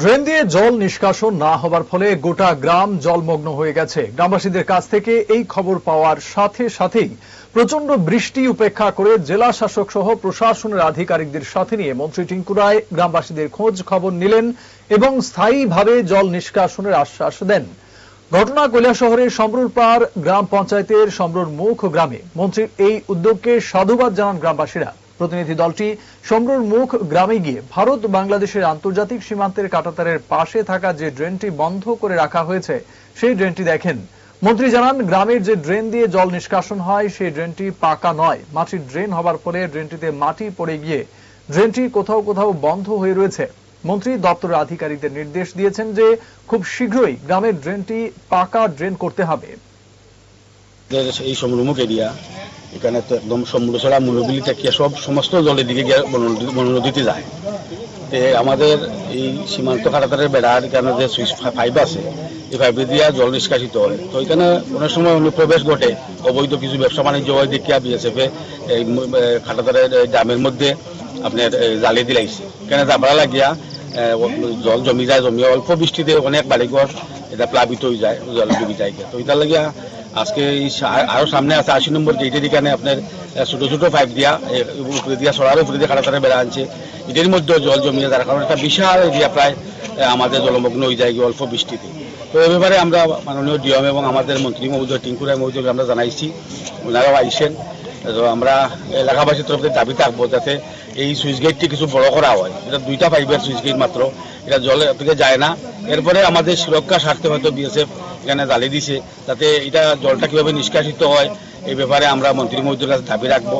Drain দিয়ে জল নিষ্কাশন না হবার ফলে গোটা গ্রাম জলমগ্ন হয়ে গেছে। গ্রামবাসীদের কাছ থেকে এই খবর পাওয়ার সাথে সাথেই প্রচণ্ড বৃষ্টি উপেক্ষা করে জেলা শাসক সহ প্রশাসনের আধিকারিকদের সাথে নিয়ে মন্ত্রী টিঙ্কু রায় গ্রামবাসীদের খোঁজ খবর নিলেন এবং স্থায়ীভাবে জল নিষ্কাশনের আশ্বাস দেন। ঘটনা কৈলাসহরের সমরুর পাড় গ্রাম পঞ্চায়েতের সমরুর মুখ গ্রামে। মন্ত্রীর এই উদ্যোগকে সাধুবাদ জানান গ্রামবাসীরা। প্রতিনিধি দলটি সমরুর মুখ গ্রামে গিয়ে ভারত বাংলাদেশের আন্তর্জাতিক সীমান্তের কাটাতারের পাশে থাকা যে ড্রেনটি বন্ধ করে রাখা হয়েছে, সেই ড্রেনটি দেখেন। মন্ত্রী জানান, গ্রামের যে ড্রেন দিয়ে জল নিষ্কাশন হয়, সেই ড্রেনটি পাকা নয়। মাটির ড্রেন হবার ফলে ড্রেনটিতে মাটি পড়ে গিয়ে ড্রেনটি কোথাও কোথাও বন্ধ হয়ে রয়েছে। মন্ত্রী দপ্তরের আধিকারিকদের নির্দেশ দিয়েছেন যে খুব শীঘ্রই গ্রামের ড্রেনটি পাকা ড্রেন করতে হবে। এই সমুন্মুখ এরিয়া এখানে তো একদম সমুদ্র ছাড়া মনোবিলি থেকে সব সমস্ত জলের দিকে গিয়ে বননদী- বননদীতে যায়। তে আমাদের এই সীমান্ত কাটাতারের বেড়ার এখানে যে সুইচ পাইপ আছে, এই পাইপে দিয়া জল নিষ্কাশিত হয়। তো এখানে অনেক সময় অনুপ্রবেশ ঘটে। অবৈধ কিছু ব্যবসা বাণিজ্য হয় দেখিয়া বিএসএফ এই কাটাতারের ড্যামের মধ্যে আপনার জালি দিলাইছে এখানে যাবরা লাগিয়া জল জমি যায়, জমি অল্প বৃষ্টিতে অনেক বাড়িঘর এটা প্লাবিত হয়ে যায়, জল ডুবি যায়। তো এটার লাগিয়া আজকে এই সা- আরও সামনে আছে আশি নম্বর গেটের এখানে আপনার ছোট ছোট পাইপ দিয়া উপরে দিয়া সরার উপরে দিয়ে খাড়া বেড়া আনছে। এটার মধ্যে জল জমিয়ে যার কারণে একটা বিশাল এরিয়া প্রায় আমাদের জলমগ্ন হয়ে যায় অল্প বৃষ্টিতে। তো এ ব্যাপারে আমরা মাননীয় ডিএম এবং আমাদের মন্ত্রী মহোদয়, টিঙ্কুরায় মহোদয় আমরা জানাইছি। ওনারাও আইসেন। তো আমরা এলাকাবাসীর তরফ থেকে দাবি থাকব যাতে এই সুইচ গেটটি কিছু বড় করা হয়। এটা দুইটা পাইপের সুইচ গেট মাত্র। এটা জলে থেকে যায় না। এরপরে আমাদের সুরক্ষা স্বার্থে হয়তো বিএসএফ এখানে জ্বালিয়ে দিছে। যাতে এটা জলটা কীভাবে নিষ্কাশিত হয়, এই ব্যাপারে আমরা মন্ত্রী মহোদয়ের কাছে দাবি রাখব।